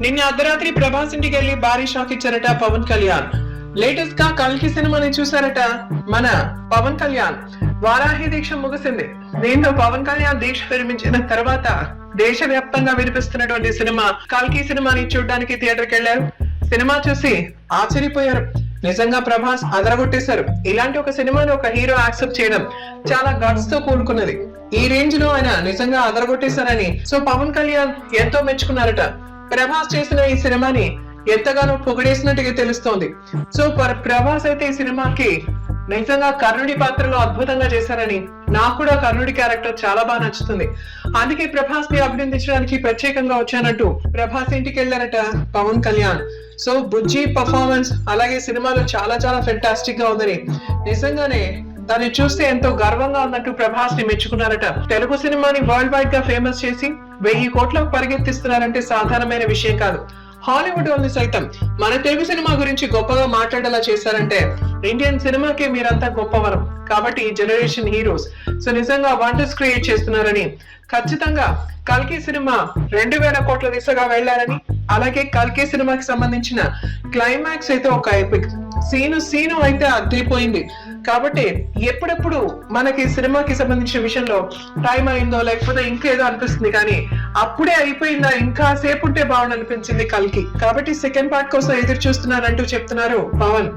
నిన్న అర్ధరాత్రి ప్రభాస్ ఇంటికి వెళ్ళి భారీ షాక్ ఇచ్చారట పవన్ కళ్యాణ్. లేటెస్ట్గా కల్కి సినిమాని చూసారట మన పవన్ కళ్యాణ్. వారాహి దీక్ష ముగిసింది. దీంతో పవన్ కళ్యాణ్ దీక్ష విరమించిన తర్వాత దేశవ్యాప్తంగా వినిపిస్తున్నటువంటి సినిమా కల్కి సినిమాని చూడడానికి థియేటర్కి వెళ్ళారు. సినిమా చూసి ఆశ్చర్యపోయారు. నిజంగా ప్రభాస్ అదరగొట్టేశారు. ఇలాంటి ఒక సినిమాని ఒక హీరో యాక్సెప్ట్ చేయడం చాలా గట్స్తో కూడుకున్నది. ఈ రేంజ్లో ఆయన నిజంగా అదరగొట్టేశారని సో పవన్ కళ్యాణ్ ఎంతో మెచ్చుకున్నారట. ప్రభాస్ చేసిన ఈ సినిమాని ఎంతగానో పొగిడేసినట్టుగా తెలుస్తోంది. సో ప్రభాస్ అయితే ఈ సినిమాకి నిజంగా కర్ణుడి పాత్రలో అద్భుతంగా చేశారని నాకు కూడా కర్ణుడి క్యారెక్టర్ చాలా బాగా నచ్చుతుంది. అందుకే ప్రభాస్ని అభినందించడానికి ప్రత్యేకంగా వచ్చానంటూ ప్రభాస్ ఇంటికి వెళ్ళారట పవన్ కళ్యాణ్. సో బుజ్జి పర్ఫార్మెన్స్ అలాగే సినిమాలో చాలా చాలా ఫెంటాస్టిక్గా ఉందని. నిజంగానే దాన్ని చూస్తే ఎంతో గర్వంగా ఉన్నట్టు ప్రభాస్ని మెచ్చుకున్నారట తెలుగు సినిమాని వరల్డ్ వైడ్గా ఫేమస్ చేసి వెయ్యి కోట్లకు పరిగెత్తిస్తున్నారంటే సాధారణమైన విషయం కాదు. హాలీవుడ్ వాళ్ళని సైతం మన తెలుగు సినిమా గురించి గొప్పగా మాట్లాడేలా చేశారంటే ఇండియన్ సినిమాకే మీరంతా గొప్పవరం. కాబట్టి ఈ జనరేషన్ హీరోస్ సో నిజంగా వండర్స్ క్రియేట్ చేస్తున్నారని ఖచ్చితంగా కల్కి సినిమా రెండు వేల కోట్ల దిశగా వెళ్ళారని అలాగే కల్కి సినిమాకి సంబంధించిన క్లైమాక్స్ అయితే ఒక ఎపిక్ సీను సీను అయితే అద్దరిపోయింది కాబట్టి ఎప్పుడెప్పుడు మనకి సినిమాకి సంబంధించిన విషయంలో టైం అయిందో లేకపోతే ఇంకేదో అనిపిస్తుంది కానీ అప్పుడే అయిపోయిందా? ఇంకా సేపు ఉంటే బాగుండు అనిపించింది కల్కి. కాబట్టి సెకండ్ పార్ట్ కోసం ఎదురు చూస్తున్నారంటూ చెప్తున్నారు పవన్.